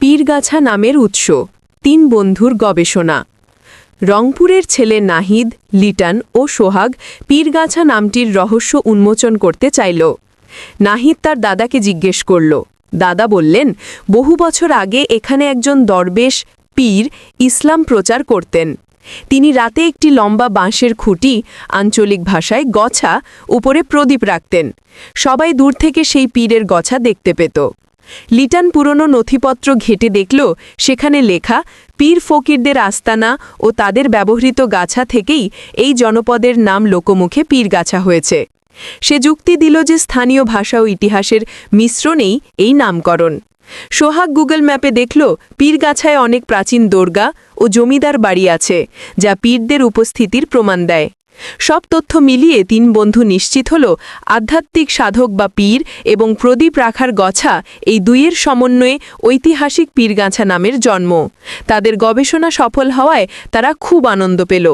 পীরগাছা নামের উৎস। তিন বন্ধুর গবেষণা। রংপুরের ছেলে নাহিদ, লিটন ও সোহাগ পীরগাছা নামটির রহস্য উন্মোচন করতে চাইল। নাহিদ তার দাদাকে জিজ্ঞেস করল। দাদা বললেন, বহু বছর আগে এখানে একজন দরবেশ পীর ইসলাম প্রচার করতেন। তিনি রাতে একটি লম্বা বাঁশের খুঁটি, আঞ্চলিক ভাষায় গছা, উপরে প্রদীপ রাখতেন। সবাই দূর থেকে সেই পীরের গছা দেখতে পেত। লিটন পুরনো নথিপত্র ঘেটে দেখল, সেখানে লেখা, পীর ফকিরদের আস্তানা ও তাদের ব্যবহৃত গাছা থেকেই এই জনপদের নাম লোকমুখে পীরগাছা হয়েছে। সে যুক্তি দিল যে স্থানীয় ভাষা ও ইতিহাসের মিশ্রণেই এই নামকরণ। সোহাগ গুগল ম্যাপে দেখল, পীরগাছায় অনেক প্রাচীন দর্গা ও জমিদার বাড়ি আছে, যা পীরদের উপস্থিতির প্রমাণ দেয়। সব তথ্য মিলিয়ে তিন বন্ধু নিশ্চিত হল, আধ্যাত্মিক সাধক বা পীর এবং প্রদীপ রাখার গছা এই দুইয়ের সমন্বয়ে ঐতিহাসিক পীরগাছা নামের জন্ম। তাদের গবেষণা সফল হওয়ায় তারা খুব আনন্দ পেল।